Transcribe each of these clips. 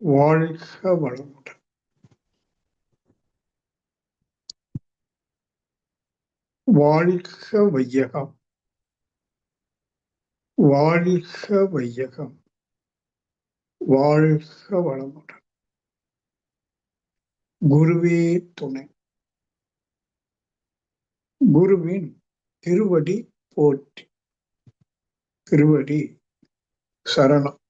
வாழ்க வளமுடன். வாழ்க வையகம். வாழ்க வையகம். வாழ்க வளமுடன். குருவே துணை. குருவின் திருவடி போற்றி. திருவடி சரணம்.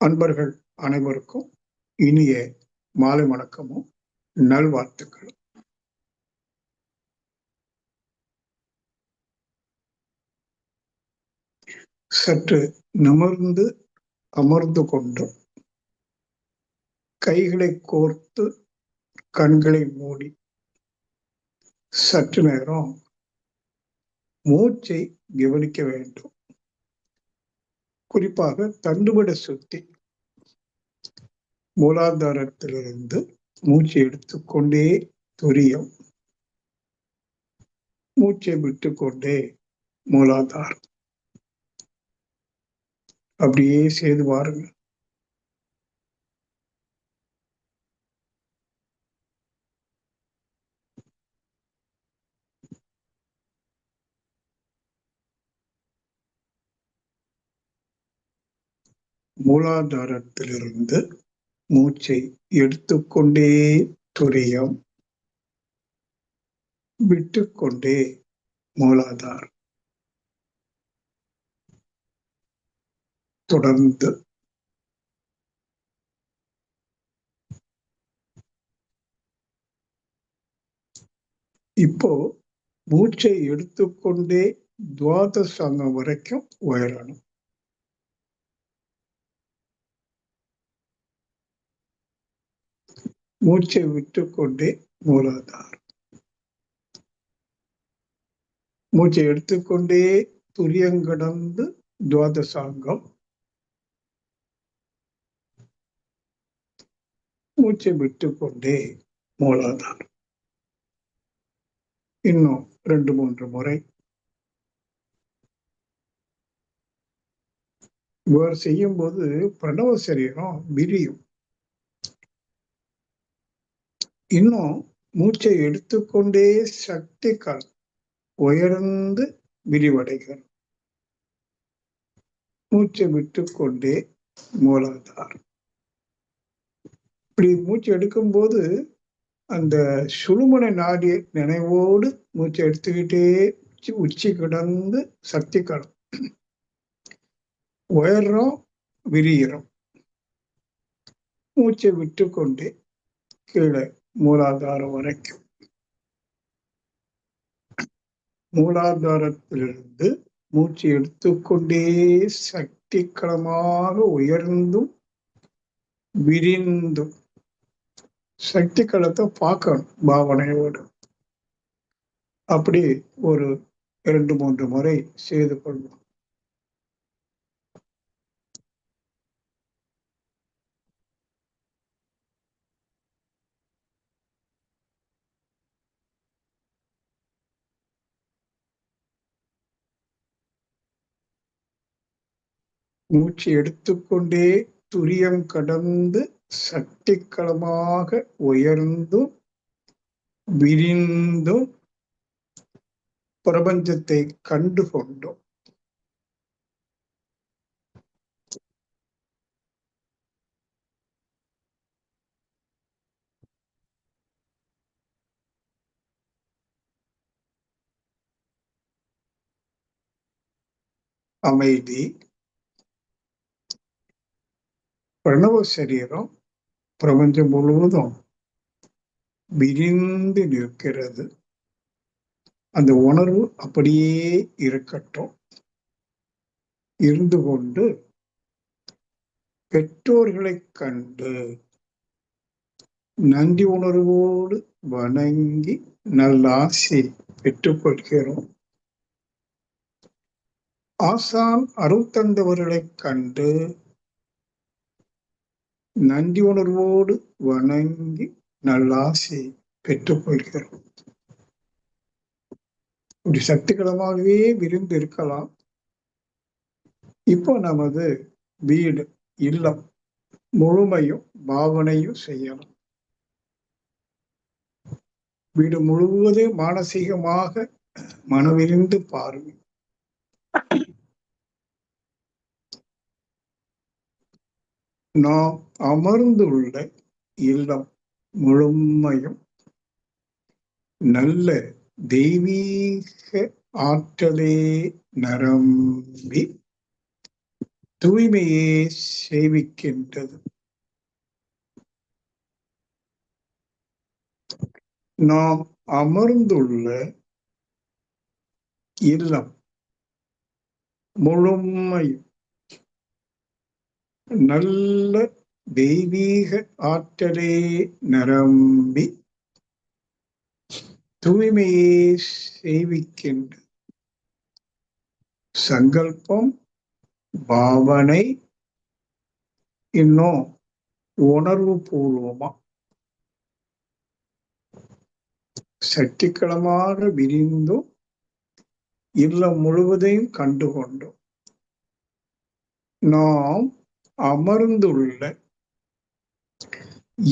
அன்பர்கள் அனைவருக்கும் இனிய மாலை வணக்கமும் நல்வாழ்த்துக்களும். சற்று நிமிர்ந்து அமர்ந்து கொண்டு கைகளை கோர்த்து கண்களை மூடி சற்று நேரம் மூச்சை கவனிக்க வேண்டும். குறிப்பாக தண்டுபட சுத்தி மூலாதாரத்திலிருந்து மூச்சு எடுத்துக்கொண்டே துரியம். மூச்சை விட்டுக்கொண்டே மூலாதாரம். அப்படியே செய்து பாருங்க. மூலாதாரத்திலிருந்து மூச்சை எடுத்துக்கொண்டே துரியம். விட்டுக்கொண்டே மூலாதார். தொடர்ந்து. இப்போ மூச்சை எடுத்துக்கொண்டே துவாதசங்கம் வரைக்கும் உயரணும். மூச்சை விட்டுக்கொண்டே மூலாதாரம். மூச்சை எடுத்துக்கொண்டே துரியங்கடந்து துவாதசாங்கம். மூச்சை விட்டுக்கொண்டே மூலாதாரம். இன்னும் ரெண்டு மூன்று முறை. இவர் செய்யும் போது பிரணவ சரீரம் விரியும். இன்னும் மூச்சை எடுத்துக்கொண்டே சக்தி கால் உயர்ந்து விரிவடைகிறது. மூச்சை விட்டுக்கொண்டே மூலாதாரம் இப்படி மூச்சு எடுக்கும்போது அந்த சுழுமனை நாடி நினைவோடு மூச்சை எடுத்துக்கிட்டே உச்சி கிடந்து சக்தி களம் உயர்றோம் விரிகிறோம். மூச்சை விட்டுக்கொண்டே கீழே மூலாதாரம் வரைக்கும். மூலாதாரத்திலிருந்து மூச்சு எடுத்துக்கொண்டே சக்திகளமாக உயர்ந்தும் விரிந்தும் சக்தி களத்தை பார்க்கணும் பாவனையோடு. அப்படி ஒரு இரண்டு மூன்று முறை செய்து கொள்வோம். மூச்சு எடுத்துக்கொண்டே துரியம் கடந்து சக்திகளமாக உயர்ந்தும் விரிந்தும் பிரபஞ்சத்தை கண்டு கொண்டோம் அமைதி. பிரணவ சரீரம் பிரபஞ்சம் முழுவதும் விரிந்து நிற்கிறது அந்த உணர்வு அப்படியே இருக்கட்டும் இருந்து கொண்டு பெற்றோர்களை கண்டு நன்றி உணர்வோடு வணங்கி நல்ல ஆசை பெற்றுக்கொள்கிறோம் ஆசான் அருள் தந்தவர்களை கண்டு நன்றி உணர்வோடு வணங்கி நல்லாசை பெற்றுக்கொள்கிறோம். இப்படி சக்திகளமாகவே விருந்து இருக்கலாம். இப்போ நமது வீடு இல்லம் முழுமையும் பாவனையும் செய்யலாம். வீடு முழுவதும் மானசீகமாக மனவிருந்து பாருங்கள். நாம் அமர்ந்துள்ள இல்லம் முழுமையும் நல்ல தெய்வீக ஆற்றலே நரம்பி தூய்மையே சேவிக்கின்றது. நாம் அமர்ந்துள்ள இல்லம் முழுமையும் நல்ல தெய்வீக ஆற்றலே நரம்பி தூய்மையே செய்விக்கின்ற சங்கல்பம் பாவனை இன்னும் உணர்வு பூர்வமா. சட்டிக்களமாக விரிந்தும் இல்லம் முழுவதையும் கண்டுகொண்டோம். நாம் அமர்ந்துள்ள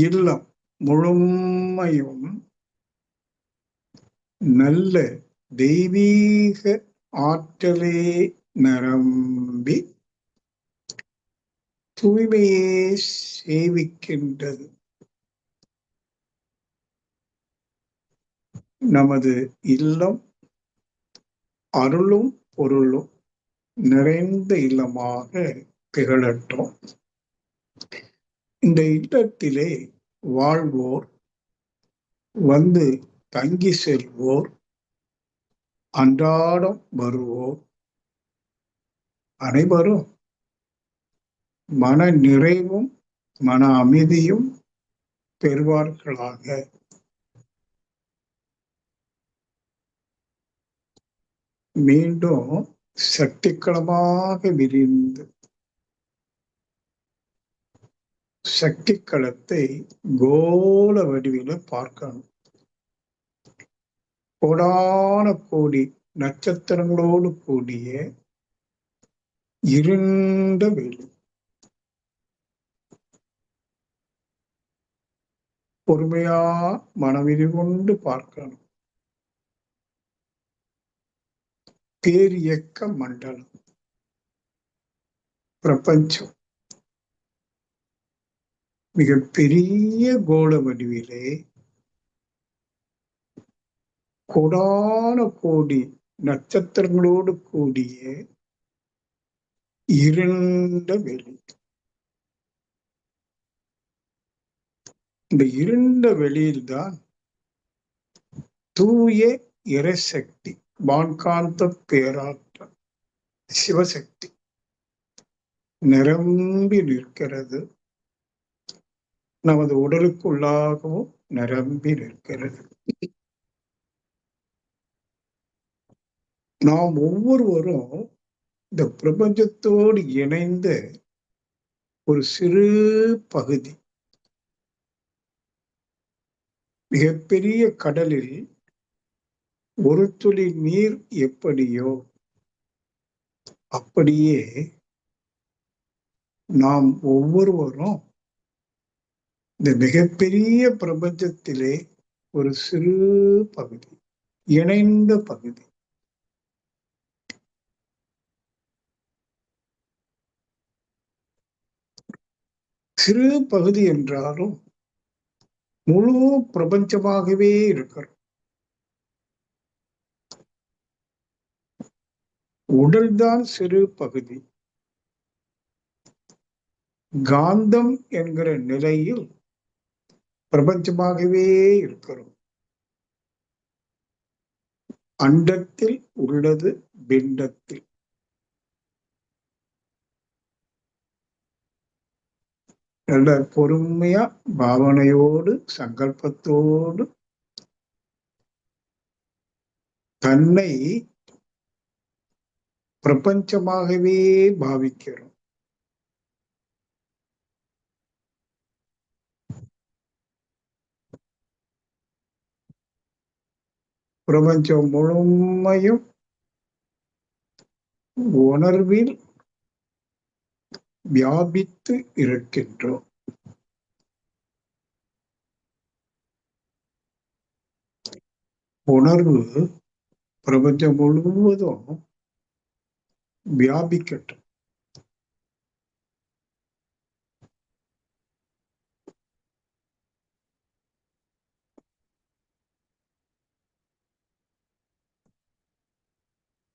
இல்லம் முழுமையும் நல்ல தெய்வீக ஆற்றலே நரம்பி தூய்மையே சேவிக்கின்றது. நமது இல்லம் அருளும் பொருளும் நிறைந்த இல்லமாக திகழட்டும். இந்த இல்லத்திலே வாழ்வோர் வந்து தங்கி செல்வோர் அன்றாடம் வருவோர் அனைவரும் மன நிறைவும் மன அமைதியும் பெறுவார்களாக. மீண்டும் சக்திக்களமாக விரிந்து சக்தி களத்தை கோல வடிவில பார்க்கணும். கோடான கோடி நட்சத்திரங்களோடு கூடிய இருண்ட வெளி பொறுமையா மனவிரி கொண்டு பார்க்கணும். பேரியக்க மண்டலம். பிரபஞ்சம். மிக பெரிய கோல வடிவிலே கொடான கோடி நட்சத்திரங்களோடு கூடிய இருண்ட வெளி. இந்த இருண்ட வெளியில்தான் தூய இறைசக்தி வான்காந்த பேராற்றல் சிவசக்தி நிரம்பி நிற்கிறது. நமது உடலுக்குள்ளாகவும் நிரம்பி நிற்கிறது நாம் ஒவ்வொருவரும் இந்த பிரபஞ்சத்தோடு இணைந்த ஒரு சிறு பகுதி. மிகப்பெரிய கடலில் ஒரு துளி நீர் எப்படியோ அப்படியே நாம் ஒவ்வொருவரும் இந்த மிகப்பெரிய பிரபஞ்சத்திலே ஒரு சிறு பகுதி இணைந்த பகுதி. சிறு பகுதி என்றாலும் முழு பிரபஞ்சமாகவே இருக்கிறோம் உடல்தான் சிறு பகுதி. காந்தம் என்கிற நிலையில் பிரபஞ்சமாகவே இருக்கிறோம். அண்டத்தில் உள்ளது பிண்டத்தில். நல்ல பொறுமையா பாவனையோடு சங்கல்பத்தோடு தன்னை பிரபஞ்சமாகவே பாவிக்கிறோம். பிரபஞ்சம் முழுமையும் உணர்வில் வியாபித்து இருக்கின்றோம். உணர்வு பிரபஞ்சம் முழுவதும் வியாபிக்கட்டும்.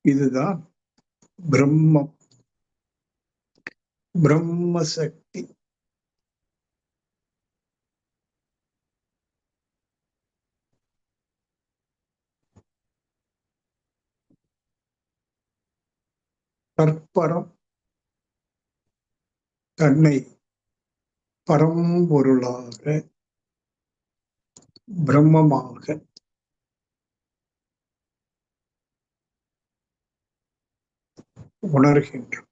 இதுதான் பிரம்மம் பிரம்ம சக்தி தற்பரம் தன்னை பரம்பொருளாக பிரம்மமாக உணர்கின்றோம்.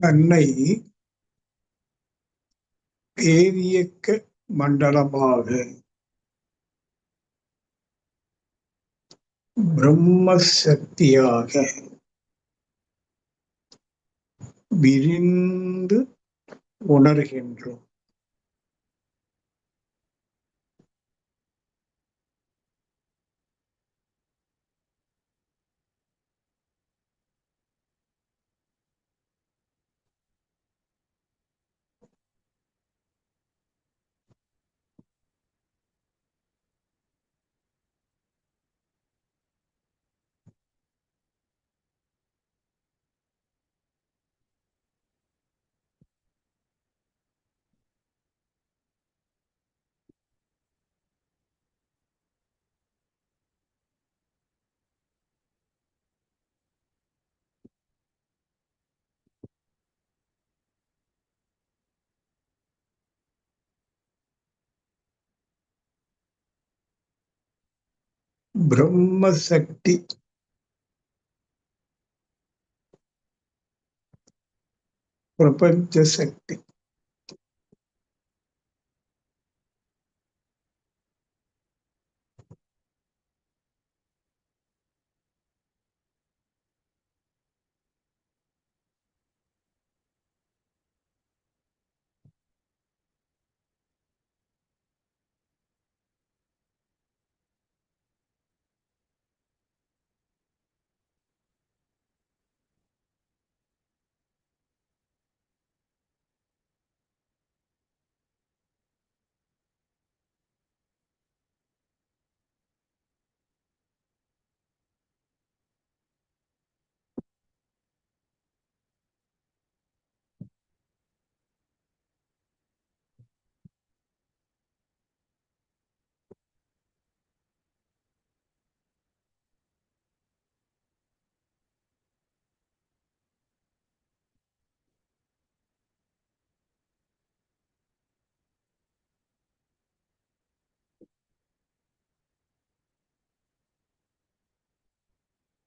தன்னை ஏரியக்க மண்டலமாக பிரம்ம சக்தியாக விரிந்து உணர்கின்றோம். பிரம்ம சக்தி பிரபஞ்ச சக்தி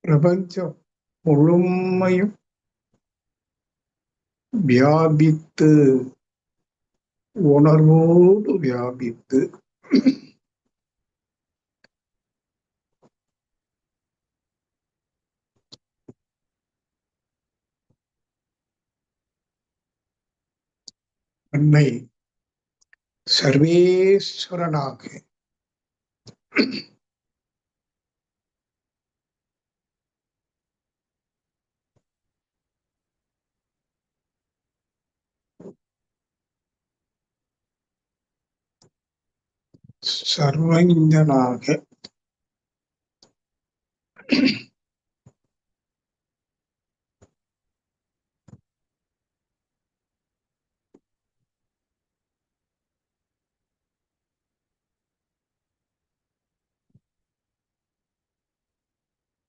பிரபஞ்சம் முழுமையும் வியாபித்து உணர்வோடு வியாபித்து தன்னை சர்வேஸ்வரனாக சர்வஞனாக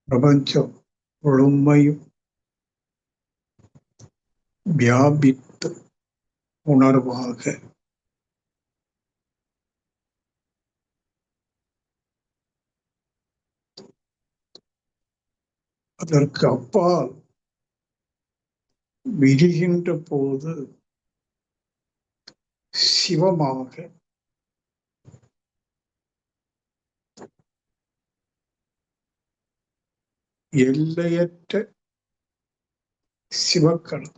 பிரபஞ்சம் முழுமையும் வியாபித்து உணர்வாக அதற்கு அப்பால் விரிகின்ற போது சிவமாக எல்லையற்ற சிவக்களம்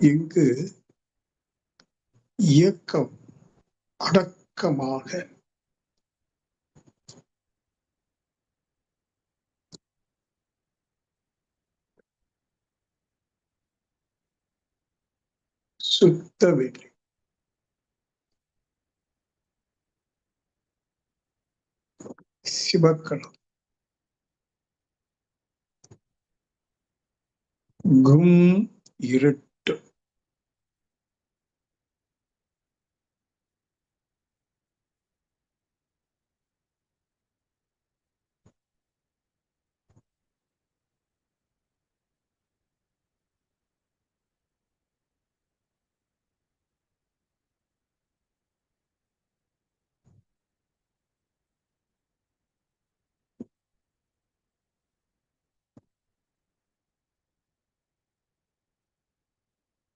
இங்கு இயக்கம் அடக்கமாக. சுத்த வெளி சிவக்கணம் கும் இருட்டு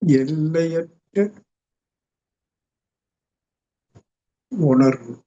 எல்லையற்ற உணர்வு.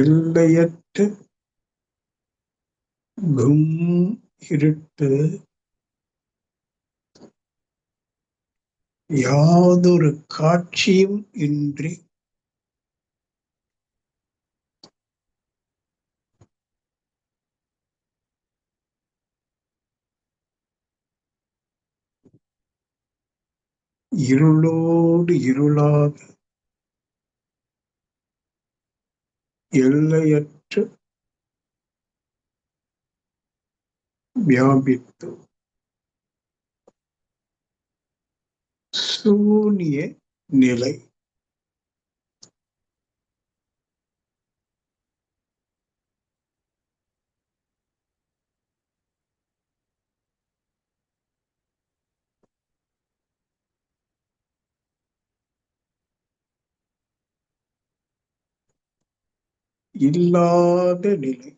எல்லையற்ற கும் இருட்டு யாதொரு காட்சியும் இன்றி இருளோடு இருளாக எல்லையற்று வியாபித்து சூனிய நிலை இல்லாத நிலை.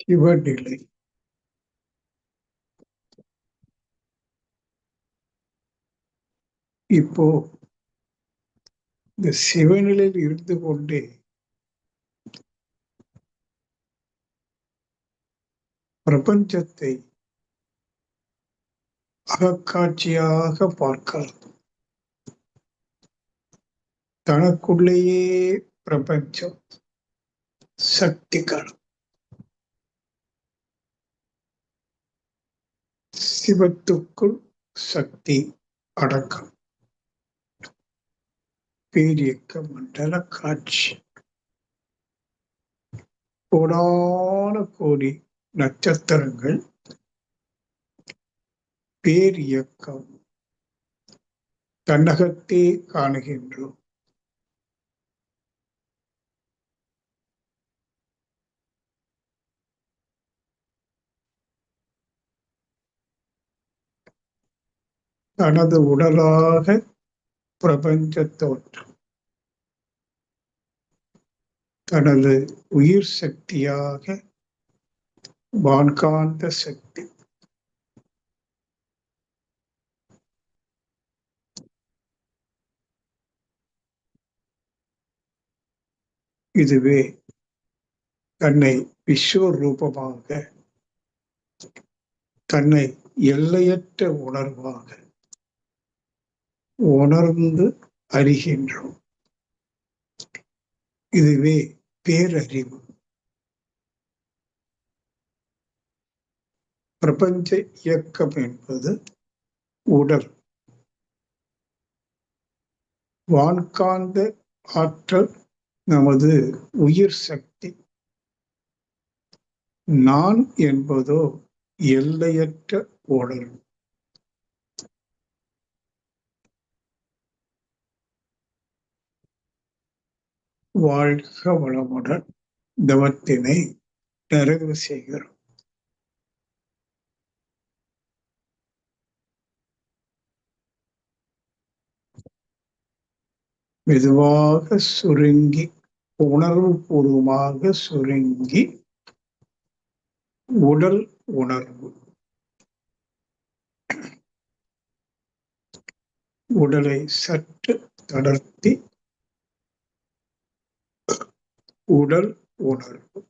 சிவநிலை இப்போ இந்த சிவநிலையில் இருந்து கொண்டே பிரபஞ்சத்தை அகக்காட்சியாக பார்க்கலாம். தனக்குள்ளேயே பிரபஞ்சம் சக்தி களம் சிவத்துக்குள் சக்தி அடக்கம். பேரியக்க மண்டல காட்சி. கோடான கோடி நட்சத்திரங்கள். பேரியக்கம். தன்னகத்தே காணுகின்றோம். தனது உடலாக பிரபஞ்ச தோற்றம் தனது உயிர் சக்தியாக வான்காந்த சக்தி. இதுவே தன்னை விஸ்வரூபமாக தன்னை எல்லையற்ற உணர்வாக உணர்ந்து அறிகின்றோம். இதுவே பேரறிவு. பிரபஞ்ச இயக்கம் என்பது உடல். வான்காந்த ஆற்றல் நமது உயிர் சக்தி. நான் என்பதோ எல்லையற்ற உடல். வாழ்க வளமுடன். தவத்தினை நிறைவு செய்கிறோம். மெதுவாக சுருங்கி உணர்வு பூர்வமாக சுருங்கி உடல் உணர்வு. உடலை சற்று தளர்த்தி உடல் உணர்வு.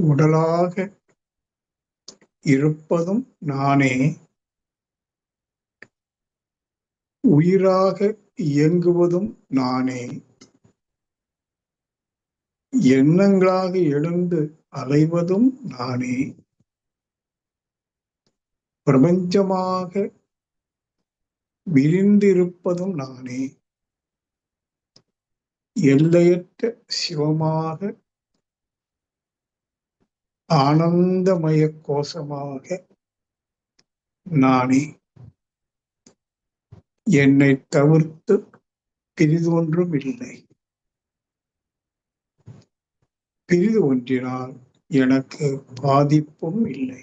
உடலாக இருப்பதும் நானே. உயிராக இயங்குவதும் நானே. எண்ணங்களாக எழுந்து அலைவதும் நானே. பிரபஞ்சமாக விரிந்திருப்பதும் நானே. எல்லையற்ற சிவமாக ஆனந்தமய கோஷமாக நானே என்னை தவிர்த்து பிரிதொன்றும் இல்லை பிரிது ஒன்றினால் எனக்கு பாதிப்பும் இல்லை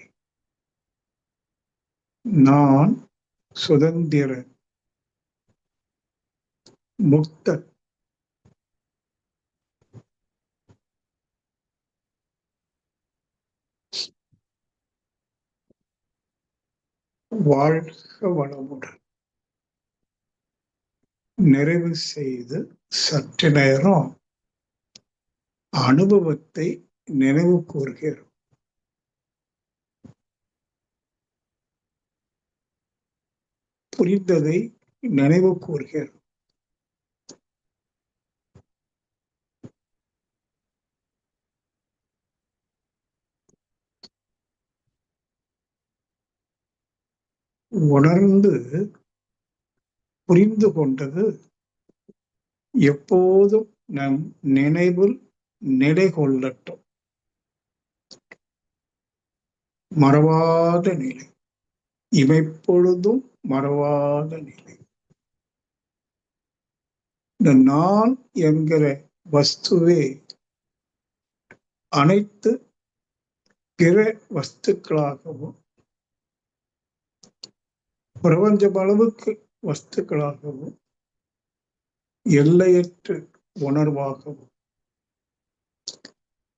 நான் சுதந்திரன் முக்தன் வாழ்க வளமுடன். நிறைவு செய்து சற்று நேரம் அனுபவத்தை நினைவு கூறுகிறோம். புரிந்ததை நினைவு கூறுகிறோம். உணர்ந்து புரிந்து கொண்டது எப்போதும் நம் நினைவில் நிலை கொள்ளட்டும். மறவாத நிலை. இமைப்பொழுதும் மறவாத நிலை. இந்த நான் என்கிற வஸ்துவே அனைத்து பிற வஸ்துக்களாகவும் பிரபஞ்சம் அளவுக்கு வஸ்துக்களாகவும் எல்லையற்ற உணர்வாகவும்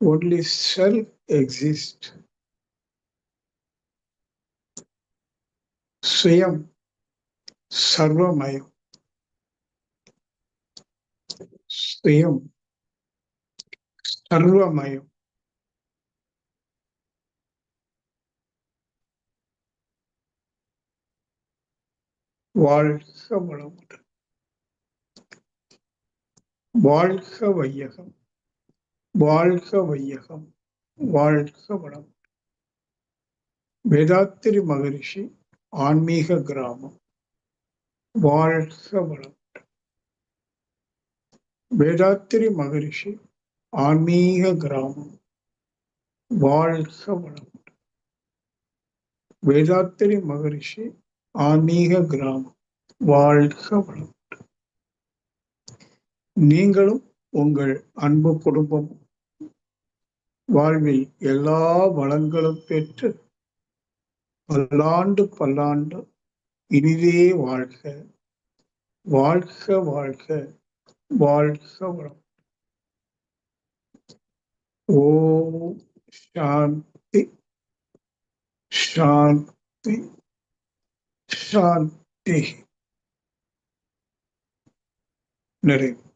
ஒன்லி செல்ஃப் எக்ஸிஸ்ட் சுயம் சர்வமயம். சுயம் சர்வமயம். வாழ்க வளமுடன். வாழ்க வையகம். வாழ்க வையகம். வாழ்க வளம் வேதாத்திரி மகரிஷி ஆன்மீக கிராமம் வாழ்க வளம் வேதாத்திரி மகரிஷி ஆன்மீக கிராமம் வாழ்க வளம் வேதாத்திரி மகரிஷி ஆன்மீக கிராமம். வாழ்க வளமுடன். நீங்களும் உங்கள் அன்பு குடும்பம் வாழ்வில் எல்லா வளங்களும் பெற்று பல்லாண்டு பல்லாண்டு இனிதே வாழ்க. வாழ்க வாழ்க வாழ்க வளம் ஓம் சாந்தி. சாந்தி. சாந்தி நிறைவு